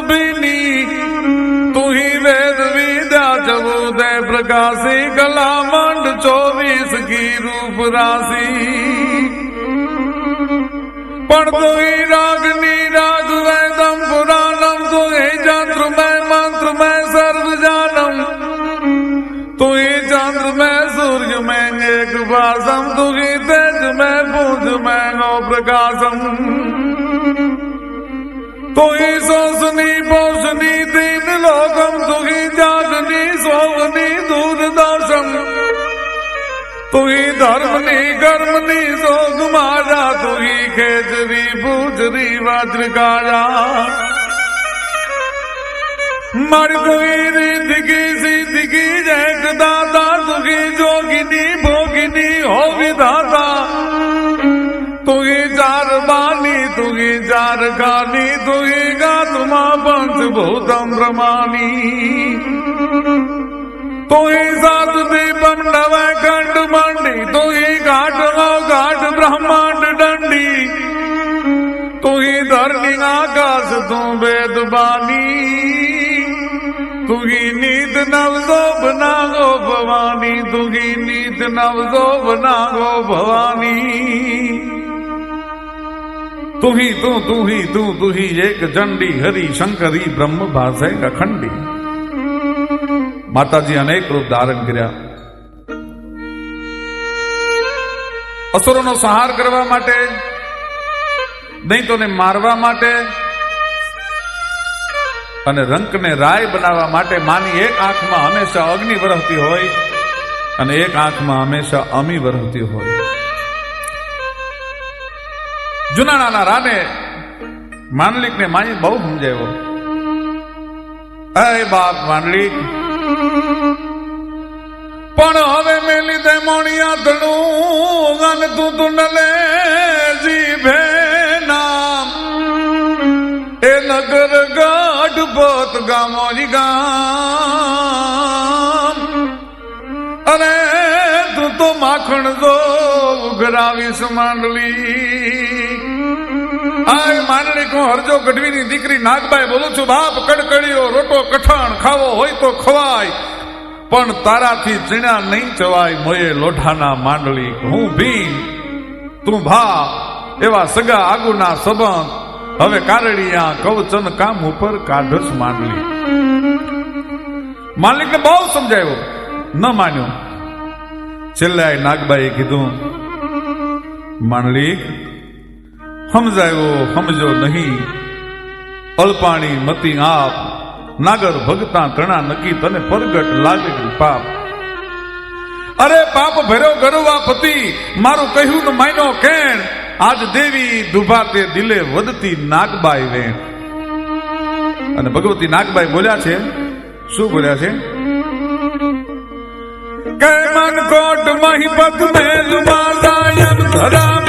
ਬਿਨੀ ਤੂੰ ਹੀ ਵੇਦ ਵਿਦਿਆ ਜਗੂ ਦੇ ਪ੍ਰਕਾਸ਼ੀ ਕਲਾ ਮੰਡ 24 ਕੀ ਰੂਪ ਰਾਸੀ। ਪੜ ਤੂੰ ਹੀ ਰਾਗਨੀ ਰਾਗ ਵੈਦਮ ਪੁਰਾਣਮ ਤੂੰ ਹੀ ਜੰਤਰ ਮੈਂ, ਮੰਤਰ ਮੈਂ ਸਰਵ ਜਾਣਮ ਤੂੰ ਹੀ ਚੰਦਰ ਮੈਂ, ਸੂਰਜ ਮੈਂ ਏਕ ਵਾਸਮ ਤੂੰ ਹੀ ਤੇਜ ਮੈਂ ਪੂਜ ਮੈਂ ਗੋ ਪ੍ਰਕਾਸ਼ਮ કોઈ સોસની પોષની તીન લોકમ સુખી જાતની સોગની દૂરદર્શન તુહી ધર્મની, કર્મની સોગ મારા તુહી ખેજરી પૂજરી વાજ્રકારા. મારી તુહી રીતિકી સીતિકી જય દાદા તુહી જોગીની যার বাণী তুই যার গানি তুই গা তোমা পঞ্চভূত ব্রহ্মানি তুই সাত দীপম নবে খণ্ড মান্ডি তুই ঘাট লো ঘাট ব্রহ্মাণ্ড দণ্ডি তুই ধরনি আকাশ তু বেদ বাণী ਤੁਗੀ ਨੀਤ ਨਵਜ਼ੋ ਬਨਾ ਗੋ ਭਵਾਨੀ ਤੁਗੀ ਨੀਤ ਨਵਜ਼ੋ ਬਨਾ ਗੋ ਭਵਾਨੀ તું હી તું તું હી તું તું હી એક ચંડી હરી શંકરી, બ્રહ્મ ભાષે અખંડી માતાજી અનેક રૂપ ધારણ કર્યા. અસુરોનો સંહાર કરવા માટે ને મારવા માટે, અને રંકને રાય બનાવવા માટે માની એક આંખમાં હંમેશા અગ્નિ વરહતી હોય, અને એક આંખમાં હંમેશા અમી વરહતી હોય. જુનાણાના રાને માંડલિકને માઈ બહુ સમજાવ્યો. અરે બાપ માંડલિક. પણ હવે મેલી તે મોણિયા ધણું ગન તું તું નલે જીભે નામ એ નગર ગાઢ પોત ગામોની ગામ. અરે તું તો માખણ જો ઉઘરાવીશ માંડલી. આય માંડલી કો હરજો ગઢવીની દીકરી નાગબાઈ બોલું છું, બાપ કડકડીઓ, રોટો કઠણ ખાવો હોય તો ખવાય, પણ તારાથી જીણા નહીં જવાય મોયે લોઢાના માંડલી. હું ભીમ, તું ભા એવા સગા આગુના સંબંધ. હવે કારડિયા કવચન કામ ઉપર કાઢસ માંડલી. માલિકને બહુ સમજાયો. ન માન્યો. છેલ્લે આ નાગબાઈએ કીધું માંડલિક સમજાયો સમજો નહીં. અલ્પાણી મતી આપ, નાગર ભગતા તણા નકી તને પરગટ લાગે પાપ. અરે પાપ ભર્યો ગરવા પતિ, મારું કહ્યું ન માયનો કેણ, આજ દેવી દુભાતે દિલે વધતી નાગબાઈ વેણ. અને ભગવતી નાગબાઈ બોલ્યા છે, શું બોલ્યા છે? કે મન કોટ મહિપત મેલ માતાયન Ram